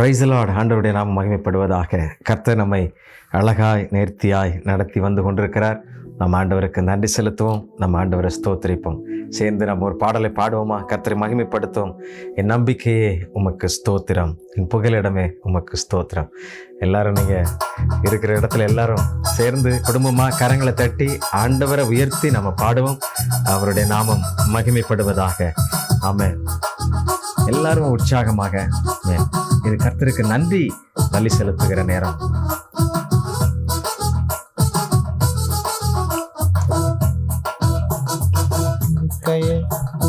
பிரைசலாட் ஆண்டவருடைய நாம் மகிமைப்படுவதாக கர்த்தர் நம்மை அழகாய் நேர்த்தியாய் நடத்தி வந்து கொண்டிருக்கிறார். நம்ம ஆண்டவருக்கு நன்றி செலுத்துவோம். நம்ம ஆண்டவரை ஸ்தோத்திரிப்போம். சேர்ந்து நம்ம ஒரு பாடலை பாடுவோமா? கர்த்தரை மகிமைப்படுத்துவோம். என் நம்பிக்கையே உமக்கு ஸ்தோத்திரம். என் புகலிடமே உமக்கு ஸ்தோத்திரம். எல்லாரும் நீங்கள் இருக்கிற இடத்துல எல்லாரும் சேர்ந்து குடும்பமாக கரங்களை தட்டி ஆண்டவரை உயர்த்தி நம்ம பாடுவோம். அவருடைய நாமம் மகிமைப்படுவதாக. ஆமாம் எல்லாரும் உற்சாகமாக. இது கர்த்தருக்கு நன்றி பலி செலுத்துகிற நேரம்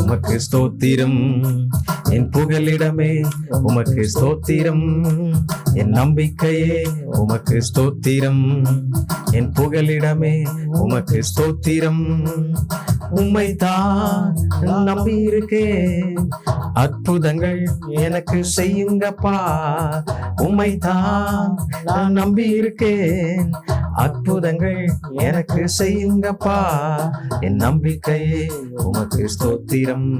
உமக்கு ஸ்தோத்திரம் என் புகலிடமே உமக்கு ஸ்தோத்திரம். என் நம்பிக்கையே உமக்கு ஸ்தோத்திரம். என் புகலிடமே உமக்கு ஸ்தோத்திரம். உம்மைதான் நம்பி இருக்கேன் அற்புதங்கள் எனக்கு செய்யுங்கப்பா. உம்மை தான் நான் நம்பி இருக்கேன் அற்புதங்கள் எனக்கு செய்யுங்கப்பா. என் நம்பிக்கையே உமக்கு ஸ்தோத்திரம்.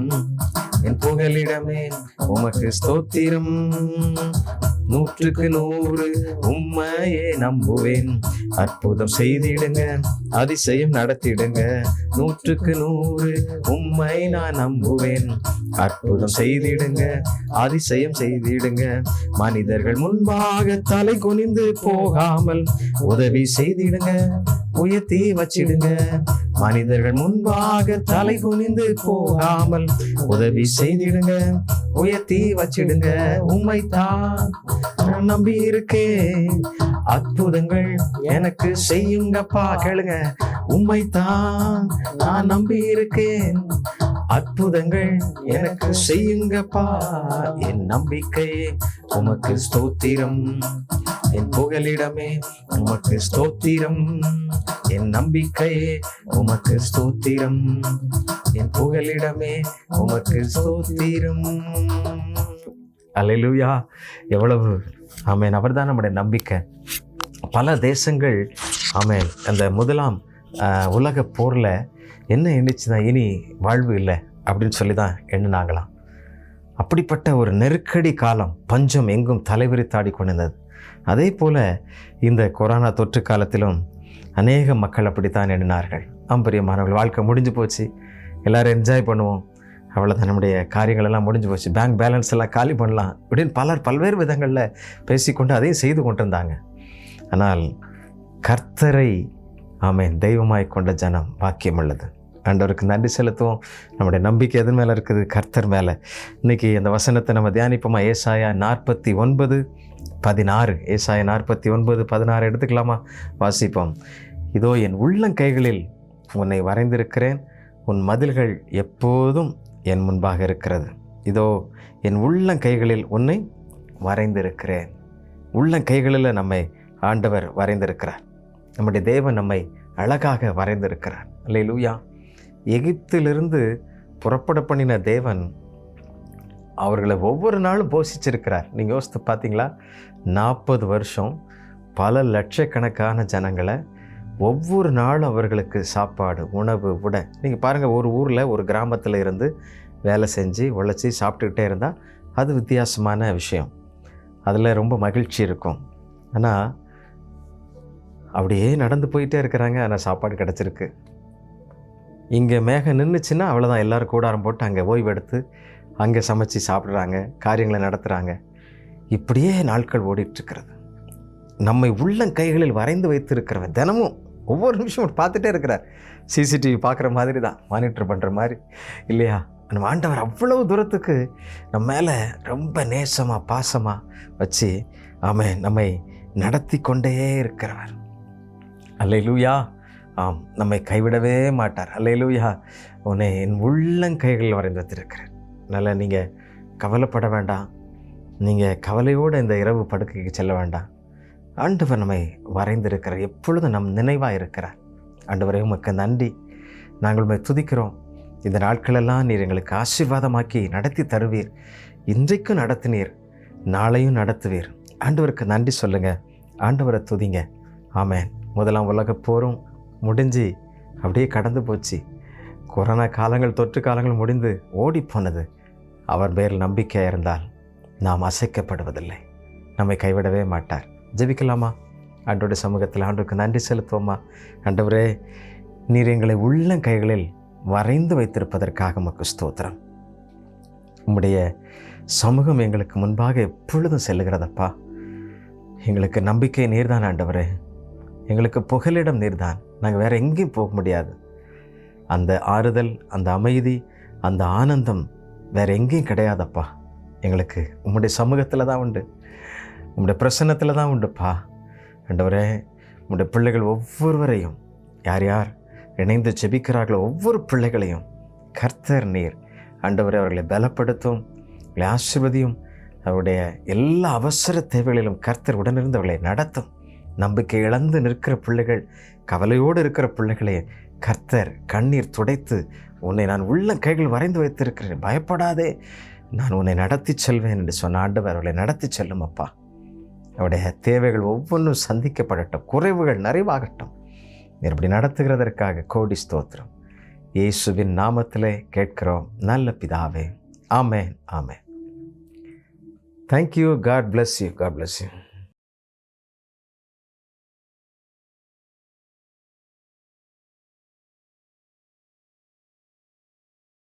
என் புகலிடமே. உமக்கு ஸ்தோத்திரம் நூற்றுக்கு நூறு உம்மையே நம்புவேன். அற்புதம் செய்திடுங்க அதிசயம் நடத்திடுங்க. நூற்றுக்கு நூறு உம்மை நான் நம்புவேன். அற்புதம் செய்திடுங்க அதிசயம் செய்திடுங்க. மனிதர்கள் முன்பாக தலை குனிந்து போகாமல் உதவி செய்திடுங்க. உயர்த்தி வச்சிடுங்க. மனிதர்கள் முன்பாக தலை குனிந்து போகாமல் உதவி செய்திடுங்க. உயர்த்தி வச்சிடுங்க. உம்மைத்தான் நான் நம்பி இருக்கேன் அற்புதங்கள் எனக்கு செய்யுங்கப்பா. கேளுங்க. உண்மை தான் நான் நம்பி இருக்கேன் அற்புதங்கள் எனக்கு செய்யுங்கப்பா. என் நம்பிக்கை உமக்கு ஸ்தோத்திரம். என் புகலிடமே உமக்கு ஸ்தோத்திரம். என் நம்பிக்கையே உமக்கு ஸ்தோத்திரம். என் புகலிடமே உமக்கு ஸ்தோத்திரம். அலையிலூயா எவ்வளவு ஆமென். அவர்தான் நம்முடைய நம்பிக்கை. பல தேசங்கள் ஆமேன் அந்த முதலாம் உலக போரில் என்ன எண்ணிச்சுன்னா இனி வாழ்வு இல்லை அப்படின்னு சொல்லி தான் எண்ணினாங்களாம். அப்படிப்பட்ட ஒரு நெருக்கடி காலம் பஞ்சம் எங்கும் தலைவிரித்தாடி கொண்டிருந்தது. அதே போல் இந்த கொரோனா தொற்று காலத்திலும் அநேக மக்கள் அப்படித்தான் எண்ணினார்கள். ஆம்பரியமானவர்கள் வாழ்க்கை முடிஞ்சு போச்சு. எல்லோரும் என்ஜாய் பண்ணுவோம். அவ்வளோதான் நம்முடைய காரியங்கள் எல்லாம் முடிஞ்சு போச்சு. பேங்க் பேலன்ஸ் எல்லாம் காலி பண்ணலாம் இப்படின்னு பலர் பல்வேறு விதங்களில் பேசிக்கொண்டு அதையும் செய்து கொண்டிருந்தாங்க. ஆனால் கர்த்தரை ஆமேன் தெய்வமாய் கொண்ட ஜனம் பாக்கியம் உள்ளது. ஆண்டவருக்கு நன்றி செலுத்துவோம். நம்முடைய நம்பிக்கை எது மேலே இருக்குது? கர்த்தர் மேலே. இன்னைக்கு அந்த வசனத்தை நம்ம தியானிப்போமா? ஏசாயா நாற்பத்தி ஒன்பது பதினாறு ஏசாய நாற்பத்தி ஒன்பது பதினாறு எடுத்துக்கலாமா? வாசிப்போம். இதோ என் உள்ளங்கைகளில் உன்னை வரைந்திருக்கிறேன். உன் மதில்கள் எப்போதும் என் முன்பாக இருக்கிறது. இதோ என் உள்ளங்கைகளில் உன்னை வரைந்திருக்கிறேன். உள்ளங்கைகளில் நம்மை ஆண்டவர் வரைந்திருக்கிறார். நம்முடைய தேவன் நம்மை அழகாக வரைந்திருக்கிறார். அல்லேலூயா. எகிப்திலிருந்து புறப்பட பண்ணின தேவன் அவர்களை ஒவ்வொரு நாளும் போஷிச்சிருக்கிறார். நீங்கள் யோசித்து பார்த்தீங்களா? நாற்பது வருஷம் பல லட்சக்கணக்கான ஜனங்களை ஒவ்வொரு நாளும் அவர்களுக்கு சாப்பாடு உணவு உடை. நீங்கள் பாருங்கள் ஒரு ஊரில் ஒரு கிராமத்தில் இருந்து வேலை செஞ்சு உழைச்சி சாப்பிட்டுக்கிட்டே இருந்தால் அது வித்தியாசமான விஷயம். அதில் ரொம்ப மகிழ்ச்சி இருக்கும். ஆனால் அப்படியே நடந்து போயிட்டே இருக்கிறாங்க. ஆனால் சாப்பாடு கிடச்சிருக்கு. இங்கே மேகம் நின்றுச்சுன்னா அவ்வளோதான் எல்லோரும் கூடாரம் போட்டு அங்கே ஓய்வெடுத்து அங்கே சமைச்சு சாப்பிட்றாங்க காரியங்களை நடத்துகிறாங்க இப்படியே நாட்கள் ஓடிட்டுருக்கிறது. நம்மை உள்ளங்கைகளில் வரைந்து வைத்திருக்கிறவன் தினமும் ஒவ்வொரு நிமிஷமும் பார்த்துட்டே இருக்கிறார். சிசிடிவி பார்க்குற மாதிரி தான் மானிட்டர் பண்ணுற மாதிரி. இல்லையா? நம்ம ஆண்டவர் அவ்வளவு தூரத்துக்கு நம்ம மேலே ரொம்ப நேசமாக பாசமாக வச்சு ஆமென் நம்மை நடத்தி கொண்டே இருக்கிறவர். அல்லேலூயா! ஆம் நம்மை கைவிடவே மாட்டார். அல்லேலூயா! உன்னை என் உள்ளங்கைகளில் வரைந்து வைத்திருக்கிறேன். அதனால் நீங்கள் கவலைப்பட வேண்டாம். நீங்கள் கவலையோடு இந்த இரவு படுக்கைக்கு செல்ல வேண்டாம். ஆண்டவர் நம்மை வரைந்திருக்கிறார். எப்பொழுதும் நம் நினைவாக இருக்கிறார். ஆண்டவரே உமக்கு நன்றி. நாங்கள் உண்மை துதிக்கிறோம். இந்த நாட்களெல்லாம் நீர் எங்களுக்கு ஆசீர்வாதமாக்கி நடத்தி தருவீர். இன்றைக்கும் நடத்தினீர் நாளையும் நடத்துவீர். ஆண்டவருக்கு நன்றி சொல்லுங்கள் ஆண்டவரை துதிங்க. ஆமேன். முதலாம் உலக போரும் முடிஞ்சு அப்படியே கடந்து போச்சு. கொரோனா காலங்கள் தொற்று காலங்கள் முடிந்து ஓடி போனது. அவர் பேரில் நம்பிக்கையாக இருந்தால் நாம் அசைக்கப்படுவதில்லை. நம்மை கைவிடவே மாட்டார். ஜெபிக்கலாமா? ஆண்டோட சமூகத்தில் ஆண்டுக்கு நன்றி செலுத்துவோமா? ஆண்டவரே நீர் எங்களை உள்ளங்கைகளில் வரைந்து வைத்திருப்பதற்காக உமக்கு ஸ்தோத்திரம். உம்முடைய சமூகம் எங்களுக்கு முன்பாக எப்பொழுதும் செல்லுகிறதப்பா. எங்களுக்கு நம்பிக்கை நீர்தான் ஆண்டவரே. எங்களுக்கு புகலிடம் நீர்தான். நாங்கள் வேறு எங்கேயும் போக முடியாது. அந்த ஆறுதல் அந்த அமைதி அந்த ஆனந்தம் வேறு எங்கேயும் கிடையாதப்பா. எங்களுக்கு உம்முடைய சமூகத்தில் தான் உண்டு. உம்முடைய பிரசன்னத்தில் தான் உண்டுப்பா. ஆண்டவரே உம்முடைய பிள்ளைகள் ஒவ்வொருவரையும் யார் யார் இணைந்து ஜெபிக்கிறார்களோ ஒவ்வொரு பிள்ளைகளையும் கர்த்தர் நீர் அண்டவரே அவர்களை பலப்படுத்தும் அவர்களை ஆசிர்வதியும் அவருடைய எல்லா அவசர தேவைகளிலும் கர்த்தர் உடனிருந்து அவர்களை நடத்தும். நம்பிக்கை இழந்து நிற்கிற பிள்ளைகள் கவலையோடு இருக்கிற பிள்ளைகளை கர்த்தர் கண்ணீர் துடைத்து உன்னை நான் உள்ள கைகள் வரைந்து வைத்திருக்கிறேன். பயப்படாதே. நான் உன்னை நடத்தி செல்வேன் என்று சொன்ன ஆண்டவர் அவளை நடத்தி செல்லும் அப்பா. அவருடைய தேவைகள் ஒவ்வொன்றும் சந்திக்கப்படட்டும். குறைவுகள் நிறைவாகட்டும். இப்படி நடத்துகிறதற்காக கோடி ஸ்தோத்திரம். இயேசுவின் நாமத்திலே கேட்கிறோம். நல்ல பிதாவே. ஆமேன். ஆமேன். Thank you God bless you God bless you